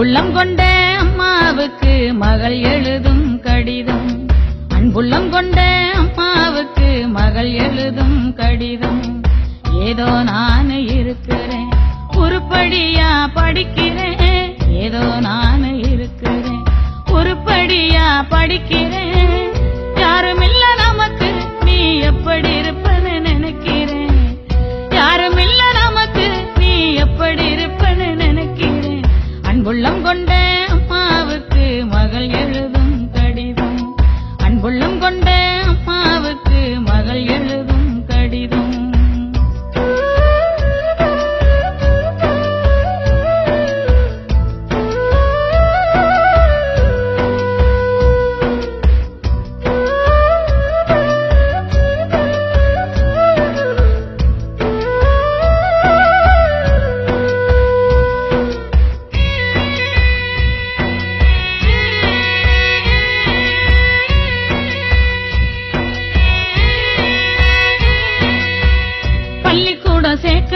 அன்புள்ளம் கொண்ட அம்மாவுக்கு மகள் எழுதும் கடிதம். அன்புள்ளம் கொண்ட அம்மாவுக்கு மகள் எழுதும் கடிதம். ஏதோ நான் இருக்கிறேன் உருப்படியா படிக்கிறேன். ஏதோ நான் இருக்கிறேன் உருப்படியா படிக்கிறேன்.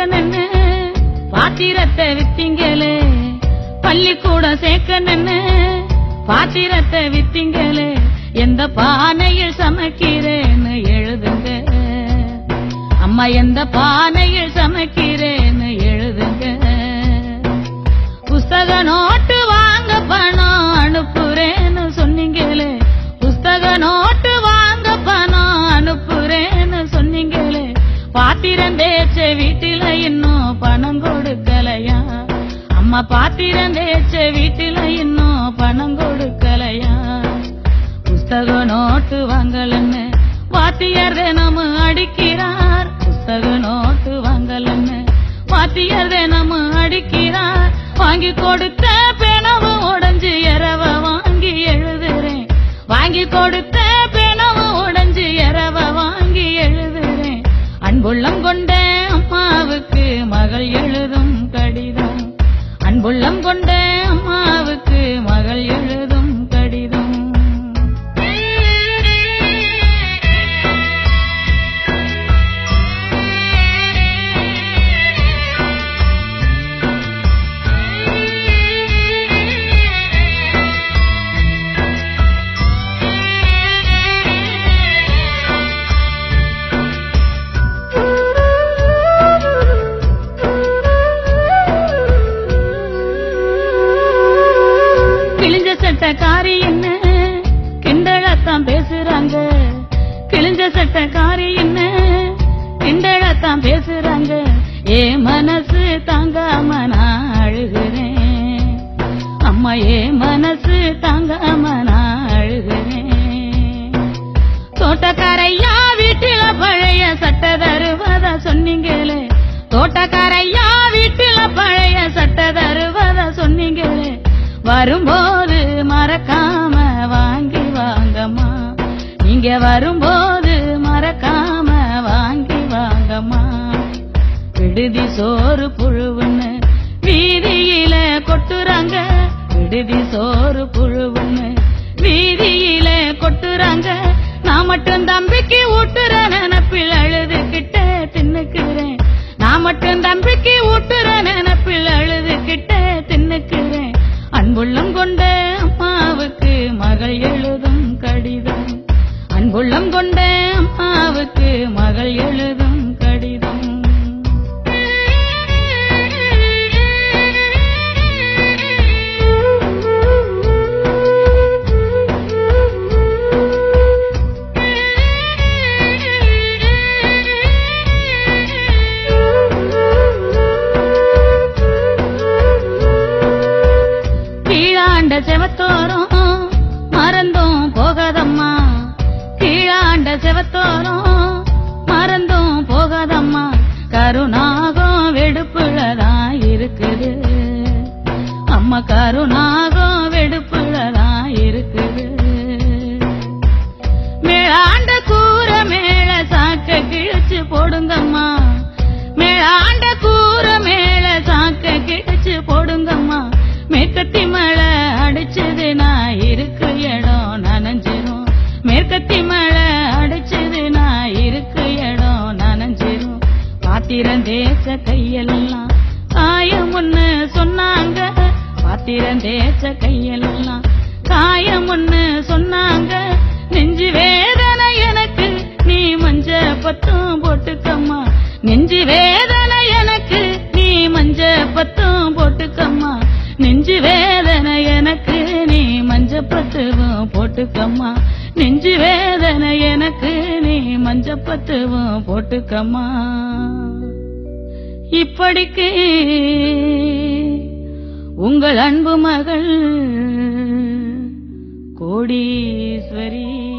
பள்ளிக்கூடம் பாத்திரத்தை வித்தீங்களே. பள்ளிக்கூடம் சேர்க்கணுன்னு பாத்திரத்தை வித்தீங்களே. எந்த பானையில் சமைக்கிறேன்னு எழுதுங்க. அம்மா எந்த பானையில் அம்மா பாத்திரம் தேய்ச்ச வீட்டில இன்னும் பணம் கொடுக்கலையா? புஸ்தக நோட்டு வாங்கலன்னு வாத்தியார் தினம் அடிக்கிறார். புஸ்தக நோட்டு வாங்கலன்னு வாத்தியார் தினம் அடிக்கிறார். வாங்கி கொடுத்த சட்டக்காரி என்ன? கிண்டழத்தான் பேசுறாங்க. கிழிஞ்ச சட்டக்காரி என்ன? கிண்டழத்தான் பேசுறாங்க. ஏ மனசு தாங்காம நான் அழுகிறேன். அம்மா ஏ மனசு தாங்காம நான் அழுகிறேன். தோட்டக்காரையா வீட்டில பழைய சட்டை தருவதா சொன்னீங்களே? தோட்டக்காரையா வீட்டில பழைய சட்டை தருவதா சொன்னீங்களே? வரும்போது மறக்காம வாங்கி வாங்கம்மா. இங்க வரும்போது மறக்காம வாங்கி வாங்கம்மா. விடுதி சோறு புழுவுன்னு வீதியில கொட்டுறாங்க. விடுதி சோறு புழுவுன்னு வீதியில கொட்டுறாங்க. நான் மட்டும் தம்பிக்கு ஊட்டுற நினப்பில் அழுதுகிட்ட தின்னுக்கிறேன். நான் மட்டும் தம்பிக்கு ஊட்டுற நினப்பில் அழுதுகிட்ட தின்னுக்கிறேன். அன்புள்ளம் கொண்ட அம்மாவுக்கு மகள் எழுதும் கடிதம். கீழாண்ட செவத்தோரம் மறந்தும் போகாதம்மா. கீழாண்ட செவத்தோரம் அம்மா கருணாகம் வெடுப்புலதான் இருக்குது மேலாண்ட கூற மேல சாக்க கிழிச்சு போடுங்கம்மா. மேலாண்ட கூற மேல சாக்க கிழிச்சு போடுங்கம்மா. மேற்கத்தி மழை அடிச்சது நான் இருக்கு இடம் நனைஞ்சிரும். மேற்கத்தி மழை அடிச்சது நான் இருக்கு இடம் நனைஞ்சிரும். பாத்திரம் தேச கையெல்லாம் காயம் ஒன்னு சொன்னாங்க. பாத்திரம் தேய்ச்ச கையெல்லாம் காயம் ஒண்ணு சொன்னாங்க. நெஞ்சு வேதனை எனக்கு. நீ மஞ்ச பத்தும் போட்டுக்கம்மா. நெஞ்சு வேதனை எனக்கு. நீ மஞ்ச பத்தும் போட்டுக்கம்மா. நெஞ்சு வேதனை எனக்கு. நீ மஞ்ச பத்துவும் போட்டுக்கம்மா. நெஞ்சு வேதனை எனக்கு. நீ மஞ்ச பத்துவும் போட்டுக்கம்மா. இப்படிக்கு உங்கள் அன்பு மகள் கோடீஸ்வரி.